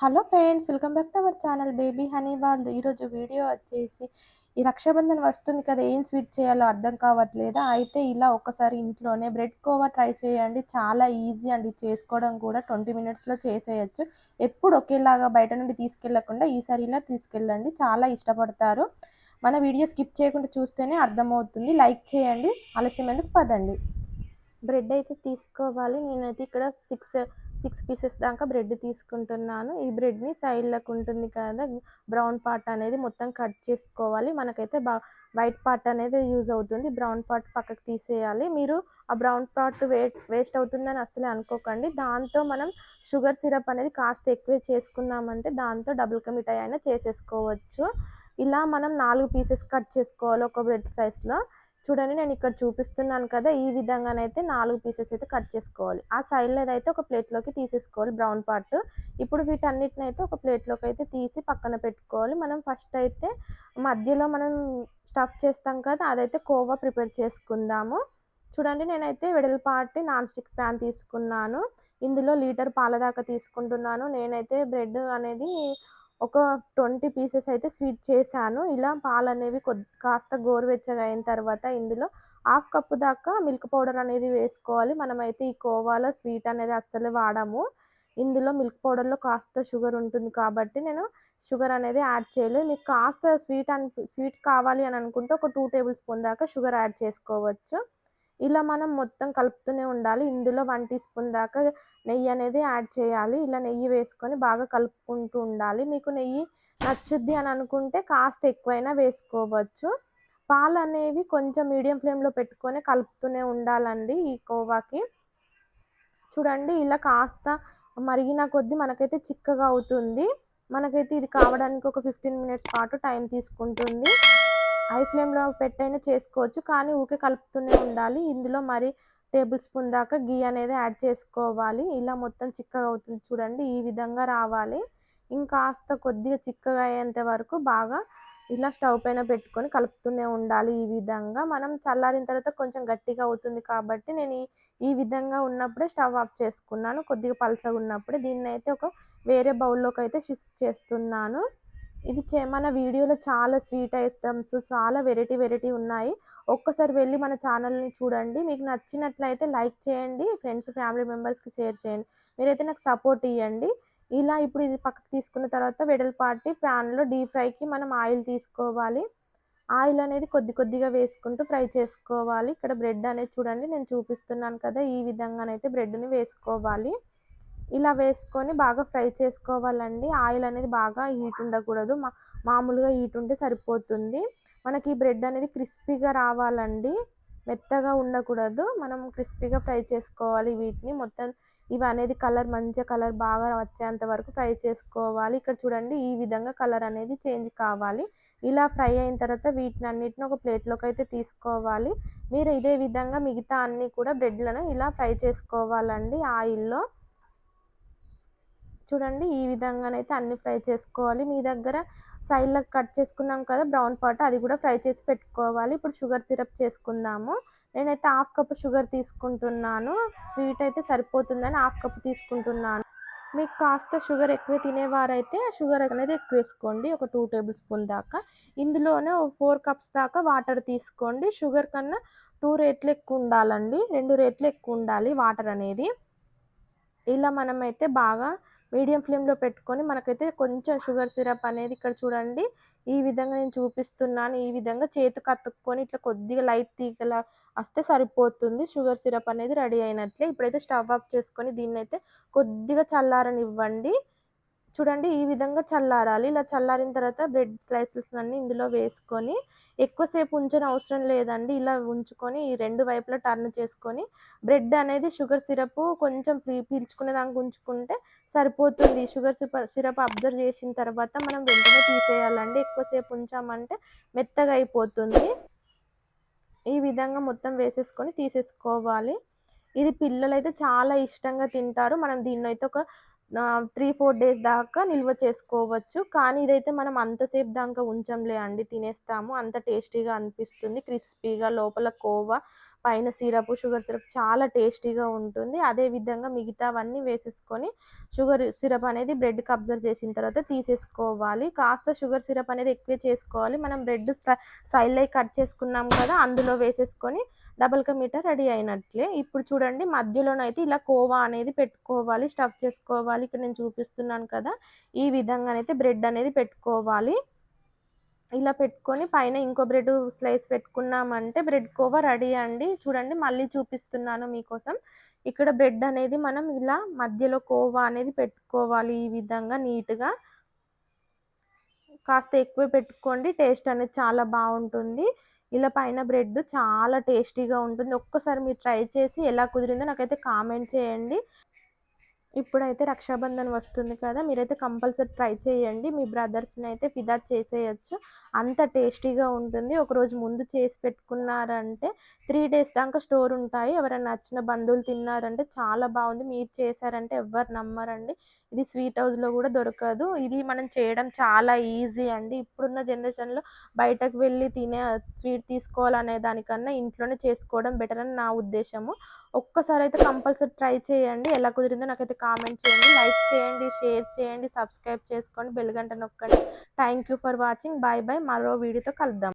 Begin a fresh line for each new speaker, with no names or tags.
Hello friends welcome back to our channel baby honey వాళ్ళు. ఈరోజు video వచ్చేసి ఈ రక్షాబంధన్ వస్తుంది కదా ఏం స్వీట్ చేయాలో అర్థం కావట్లేదా? అయితే ఇలా ఒక్కసారి ఇంట్లోనే బ్రెడ్ కోవా ట్రై చేయండి. చాలా ఈజీ అండి చేసుకోవడం కూడా ట్వంటీ మినిట్స్లో చేసేయచ్చు. ఎప్పుడు ఒకేలాగా బయట నుండి తీసుకెళ్ళకుండా ఈసారి ఇలా తీసుకెళ్ళండి. చాలా ఇష్టపడతారు. మన వీడియో స్కిప్ చేయకుండా చూస్తేనే అర్థమవుతుంది. లైక్ చేయండి ఆలస్యం ఎందుకు పదండి. బ్రెడ్ అయితే తీసుకోవాలి. నేనైతే ఇక్కడ సిక్స్ సిక్స్ పీసెస్ దాకా బ్రెడ్ తీసుకుంటున్నాను. ఈ బ్రెడ్ని సైడ్లకు ఉంటుంది కదా బ్రౌన్ పార్ట్ అనేది మొత్తం కట్ చేసుకోవాలి. మనకైతే బా వైట్ పార్ట్ అనేది యూజ్ అవుతుంది. బ్రౌన్ పార్ట్ పక్కకు తీసేయాలి. మీరు ఆ బ్రౌన్ పార్ట్ వే వేస్ట్ అవుతుందని అసలు అనుకోకండి. దాంతో మనం షుగర్ సిరప్ అనేది కాస్త ఎక్కువ చేసుకున్నామంటే దాంతో డబుల్ కా మిఠాయి అయినా చేసేసుకోవచ్చు. ఇలా మనం నాలుగు పీసెస్ కట్ చేసుకోవాలి ఒక బ్రెడ్ సైజ్లో. చూడండి నేను ఇక్కడ చూపిస్తున్నాను కదా ఈ విధంగానైతే నాలుగు పీసెస్ అయితే కట్ చేసుకోవాలి. ఆ సైడ్లో అయితే ఒక ప్లేట్లోకి తీసేసుకోవాలి బ్రౌన్ పార్ట్ ఇప్పుడు వీటన్నిటిని అయితే ఒక ప్లేట్లోకి అయితే తీసి పక్కన పెట్టుకోవాలి. మనం ఫస్ట్ అయితే మధ్యలో మనం స్టఫ్ చేస్తాం కదా అదైతే కోవా ప్రిపేర్ చేసుకుందాము. చూడండి నేనైతే వెడల్పాటి నాన్ స్టిక్ ప్యాన్ తీసుకున్నాను. ఇందులో లీటర్ పాల దాకా తీసుకుంటున్నాను. నేనైతే బ్రెడ్ అనేది ఒక ట్వంటీ పీసెస్ అయితే స్వీట్ చేశాను. ఇలా పాలు అనేవి కొద్ది కాస్త గోరువెచ్చగా అయిన తర్వాత ఇందులో హాఫ్ కప్పు దాకా మిల్క్ పౌడర్ అనేది వేసుకోవాలి. మనమైతే ఈ కోవాలో స్వీట్ అనేది అస్సలు వాడము. ఇందులో మిల్క్ పౌడర్లో కాస్త షుగర్ ఉంటుంది కాబట్టి నేను షుగర్ అనేది యాడ్ చేయలేదు. మీకు కాస్త స్వీట్ అని స్వీట్ కావాలి అని అనుకుంటే ఒక టూ టేబుల్ స్పూన్ దాకా షుగర్ యాడ్ చేసుకోవచ్చు. ఇలా మనం మొత్తం కలుపుతూనే ఉండాలి. ఇందులో వన్ టీ స్పూన్ దాకా నెయ్యి అనేది యాడ్ చేయాలి. ఇలా నెయ్యి వేసుకొని బాగా కలుపుకుంటూ ఉండాలి. మీకు నెయ్యి నచ్చుద్ది అని అనుకుంటే కాస్త ఎక్కువైనా వేసుకోవచ్చు. పాలు అనేవి కొంచెం మీడియం ఫ్లేమ్లో పెట్టుకొని కలుపుతూనే ఉండాలండి ఈ కోవాకి. చూడండి ఇలా కాస్త మరిగిన కొద్దీ మనకైతే చిక్కగా అవుతుంది. మనకైతే ఇది కావడానికి ఒక ఫిఫ్టీన్ మినిట్స్ పాటు టైం తీసుకుంటుంది. హై ఫ్లేమ్లో పెట్టైనా చేసుకోవచ్చు. కానీ ఊకే కలుపుతూనే ఉండాలి. ఇందులో మరి టేబుల్ స్పూన్ దాకా గీ అనేది యాడ్ చేసుకోవాలి. ఇలా మొత్తం చిక్కగా అవుతుంది చూడండి. ఈ విధంగా రావాలి. ఇంకాస్త కొద్దిగా చిక్కగా అయ్యేంత వరకు బాగా ఇలా స్టవ్ పైన పెట్టుకొని కలుపుతూనే ఉండాలి ఈ విధంగా. మనం చల్లారిన తర్వాత కొంచెం గట్టిగా అవుతుంది కాబట్టి నేను ఈ విధంగా ఉన్నప్పుడే స్టవ్ ఆఫ్ చేసుకున్నాను. కొద్దిగా పలసగా ఉన్నప్పుడే. దీన్ని అయితే ఒక వేరే బౌల్లోకి అయితే షిఫ్ట్ చేస్తున్నాను. ఇది చే మన వీడియోలో చాలా స్వీట్ ఐటమ్స్ చాలా వెరైటీ వెరైటీ ఉన్నాయి. ఒక్కసారి వెళ్ళి మన ఛానల్ని చూడండి. మీకు నచ్చినట్లయితే లైక్ చేయండి ఫ్రెండ్స్ ఫ్యామిలీ మెంబర్స్కి షేర్ చేయండి. మీరైతే నాకు సపోర్ట్ ఇవ్వండి ఇలా ఇప్పుడు ఇది పక్కకు తీసుకున్న తర్వాత వెడల్పాటి ప్యాన్లో డీప్ ఫ్రైకి మనం ఆయిల్ తీసుకోవాలి. ఆయిల్ అనేది కొద్ది కొద్దిగా వేసుకుంటూ ఫ్రై చేసుకోవాలి. ఇక్కడ బ్రెడ్ అనేది చూడండి నేను చూపిస్తున్నాను కదా ఈ విధంగానైతే బ్రెడ్ని వేసుకోవాలి. ఇలా వేసుకొని బాగా ఫ్రై చేసుకోవాలండి. ఆయిల్ అనేది బాగా హీట్ ఉండకూడదు. మా మామూలుగా హీట్ ఉంటే సరిపోతుంది. మనకి ఈ బ్రెడ్ అనేది క్రిస్పీగా రావాలండి. మెత్తగా ఉండకూడదు. మనం క్రిస్పీగా ఫ్రై చేసుకోవాలి వీటిని. మొత్తం ఇవి అనేది కలర్ మంచి కలర్ బాగా వచ్చేంత వరకు ఫ్రై చేసుకోవాలి. ఇక్కడ చూడండి ఈ విధంగా కలర్ అనేది చేంజ్ కావాలి. ఇలా ఫ్రై అయిన తర్వాత వీటిని అన్నిటిని ఒక ప్లేట్లోకి అయితే తీసుకోవాలి. మీరు ఇదే విధంగా మిగతా అన్నీ కూడా బ్రెడ్లను ఇలా ఫ్రై చేసుకోవాలండి ఆయిల్లో. చూడండి ఈ విధంగానైతే అన్ని ఫ్రై చేసుకోవాలి. మీ దగ్గర సైడ్లో కట్ చేసుకున్నాం కదా బ్రౌన్ పాట్ అది కూడా ఫ్రై చేసి పెట్టుకోవాలి. ఇప్పుడు షుగర్ సిరప్ చేసుకుందాము. నేనైతే హాఫ్ కప్ షుగర్ తీసుకుంటున్నాను. స్వీట్ అయితే సరిపోతుందని హాఫ్ కప్ తీసుకుంటున్నాను. మీకు కాస్త షుగర్ ఎక్కువ తినేవారైతే షుగర్ అనేది ఎక్కువ వేసుకోండి. ఒక టూ టేబుల్ స్పూన్ దాకా. ఇందులోనే ఫోర్ కప్స్ దాకా వాటర్ తీసుకోండి. షుగర్ కన్నా టూ రేట్లు ఎక్కువ ఉండాలండి. రెండు రేట్లు ఎక్కువ ఉండాలి వాటర్ అనేది. ఇలా మనమైతే బాగా మీడియం ఫ్లేమ్లో పెట్టుకొని మనకైతే కొంచెం షుగర్ సిరప్ అనేది ఇక్కడ చూడండి. ఈ విధంగా నేను చూపిస్తున్నాను. ఈ విధంగా చేతి కత్తుక్కొని ఇట్లా కొద్దిగా లైట్ తీగలా వస్తే సరిపోతుంది. షుగర్ సిరప్ అనేది రెడీ అయినట్లే. ఇప్పుడైతే స్టవ్ ఆఫ్ చేసుకొని దీన్ని అయితే కొద్దిగా చల్లారనివ్వండి. చూడండి ఈ విధంగా చల్లారాలి. ఇలా చల్లారిన తర్వాత బ్రెడ్ స్లైసెస్ అన్నీ ఇందులో వేసుకొని ఎక్కువసేపు ఉంచని అవసరం లేదండి. ఇలా ఉంచుకొని ఈ రెండు వైపులా టర్న్ చేసుకొని బ్రెడ్ అనేది షుగర్ సిరప్ కొంచెం పీల్చుకునే దానికి ఉంచుకుంటే సరిపోతుంది. షుగర్ సిరప్ అబ్జర్వ్ చేసిన తర్వాత మనం వెంటనే తీసేయాలండి. ఎక్కువసేపు ఉంచామంటే మెత్తగా అయిపోతుంది. ఈ విధంగా మొత్తం వేసేసుకొని తీసేసుకోవాలి. ఇది పిల్లలు అయితే చాలా ఇష్టంగా తింటారు. మనం దీన్ని అయితే ఒక త్రీ ఫోర్ డేస్ దాకా నిల్వ చేసుకోవచ్చు. కానీ ఇదైతే మనం అంతసేపు దాకా ఉంచంలే అండి తినేస్తాము. అంత టేస్టీగా అనిపిస్తుంది. క్రిస్పీగా లోపల కోవా పైన సిరప్ షుగర్ సిరప్ చాలా టేస్టీగా ఉంటుంది. అదే విధంగా మిగతావన్నీ వేసేసుకొని షుగర్ సిరప్ అనేది బ్రెడ్కి అబ్జర్వ్ చేసిన తర్వాత తీసేసుకోవాలి. కాస్త షుగర్ సిరప్ అనేది ఎక్కువ చేసుకోవాలి. మనం బ్రెడ్ సైడ్లో కట్ చేసుకున్నాం కదా అందులో వేసేసుకొని డబల్ కా మీటర్ రెడీ అయినట్లే. ఇప్పుడు చూడండి మధ్యలోనైతే ఇలా కోవా అనేది పెట్టుకోవాలి స్టఫ్ చేసుకోవాలి. ఇక్కడ నేను చూపిస్తున్నాను కదా ఈ విధంగానైతే బ్రెడ్ అనేది పెట్టుకోవాలి. ఇలా పెట్టుకొని పైన ఇంకో బ్రెడ్ స్లైస్ పెట్టుకున్నామంటే బ్రెడ్ కోవా రెడీ అండి. చూడండి మళ్ళీ చూపిస్తున్నాను మీకోసం. ఇక్కడ బ్రెడ్ అనేది మనం ఇలా మధ్యలో కోవా అనేది పెట్టుకోవాలి ఈ విధంగా నీట్గా. కాస్త ఎక్కువ పెట్టుకోండి టేస్ట్ అనేది చాలా బాగుంటుంది. ఇలా పైన బ్రెడ్ చాలా టేస్టీగా ఉంటుంది. ఒక్కసారి మీరు ట్రై చేసి ఎలా కుదిరిందో నాకైతే కామెంట్ చేయండి. ఇప్పుడైతే రక్షాబంధన్ వస్తుంది కదా మీరైతే కంపల్సరీ ట్రై చేయండి. మీ బ్రదర్స్ని అయితే ఫిదా చేసేయచ్చు. అంత టేస్టీగా ఉంటుంది. ఒకరోజు ముందు చేసి పెట్టుకున్నారంటే త్రీ డేస్ దాకా స్టోర్ ఉంటాయి. ఎవరైనా నచ్చిన బంధువులు తిన్నారంటే చాలా బాగుంది. మీరు చేశారంటే ఎవరు నమ్మరండి. ఇది స్వీట్ హౌస్లో కూడా దొరకదు. ఇది మనం చేయడం చాలా ఈజీ అండి. ఇప్పుడున్న జనరేషన్లో బయటకు వెళ్ళి తినే స్వీట్ తీసుకోవాలనే దానికన్నా ఇంట్లోనే చేసుకోవడం బెటర్ అని నా ఉద్దేశము. ఒక్కసారి అయితే కంపల్సరీ ట్రై చేయండి. ఎలా కుదిరిందో నాకైతే కామెంట్ చేయండి లైక్ చేయండి షేర్ చేయండి సబ్స్క్రైబ్ చేసుకోండి బెల్ గంట నొక్కండి. Thank you for watching bye bye మరో వీడియోతో కలుద్దాం.